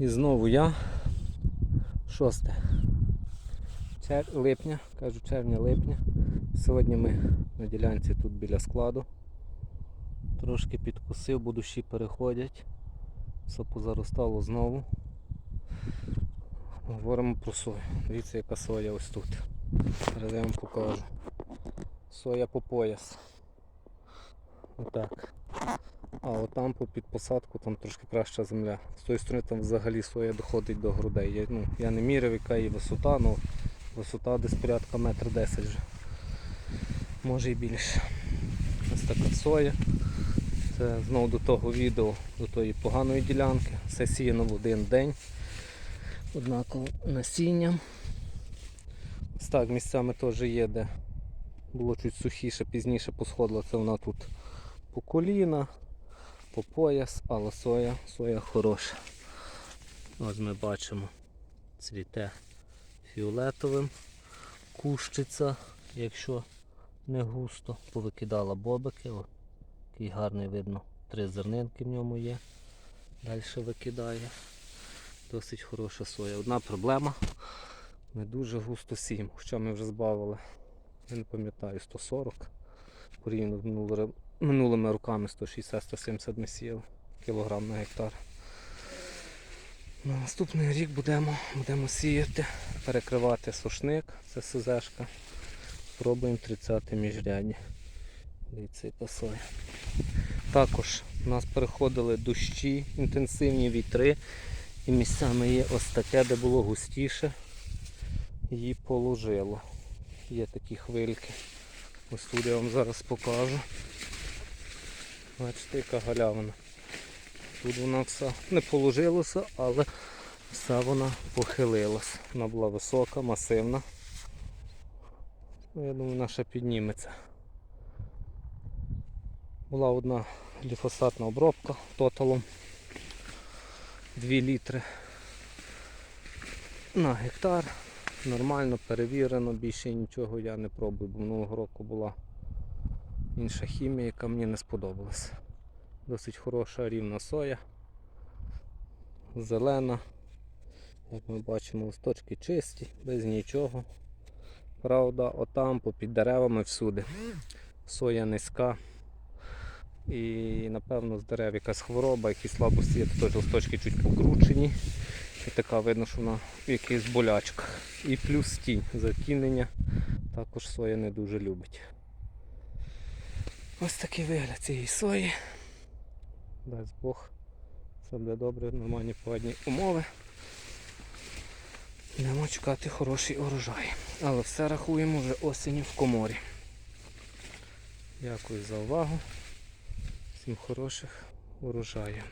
І знову я. 6 Чер... липня, кажу червня-липня. Сьогодні ми на ділянці тут біля складу. Трошки підкусив, бо душі переходять. Все позаростало знову. Говоримо про сою. Дивіться, яка соя ось тут. Зараз я вам покажу. Соя по пояс. Отак. А от там під посадку там трошки краща земля. З тої сторони там взагалі соя доходить до грудей. Я, ну, я не міряв, яка її висота, але висота десь порядка метр десять вже. Може і більше. Ось така соя. Це знову до того відео, до тої поганої ділянки. Все сіяно в один день. Однаково насінням. Ось так місцями теж є, де було чуть сухіше, пізніше посходило. Це вона тут по коліна, по пояс, але соя, соя хороша. Ось ми бачимо, цвіте фіолетовим, кущиця, якщо не густо, повикидала бобики. О, який гарний видно, три зернинки в ньому є. Далі викидає. Досить хороша соя. Одна проблема. Ми дуже густо сіємо, хоча ми вже збавили, я не пам'ятаю, 140 порівняно з минулими, роками 160-170 ми сіяли кілограм на гектар. На наступний рік будемо, будемо сіяти, перекривати сушник, це СЗшка. Пробуємо 30 міжрядні. Дивіться. Також у нас переходили дощі, інтенсивні вітри. І місцями є ось таке, де було густіше, її положило. Є такі хвильки. Ось тут я вам зараз покажу. Бачите, яка галявина. Тут вона все не положилося, але все вона похилилась. Вона була висока, масивна. Ну, я думаю, вона ще підніметься. Була одна гліфосатна обробка тоталом. 2 літри на гектар. Нормально, перевірено, більше нічого я не пробую, бо минулого року була інша хімія, яка мені не сподобалась. Досить хороша рівна соя, зелена. Як ми бачимо, листочки чисті, без нічого. Правда, отам попід деревами всюди. Соя низька. І напевно з дерев якась хвороба, якісь слабості, є теж листочки чуть покручені. І така видно, що вона в якихось болячках. І плюс тінь, затінення також соя не дуже любить. Ось такий вигляд цієї сої. Дасть Бог. Все буде добре, нормальні погодні умови. Будемо чекати хороший урожай. Але все рахуємо вже осінню в коморі. Дякую за увагу. Всім хороших урожаїв.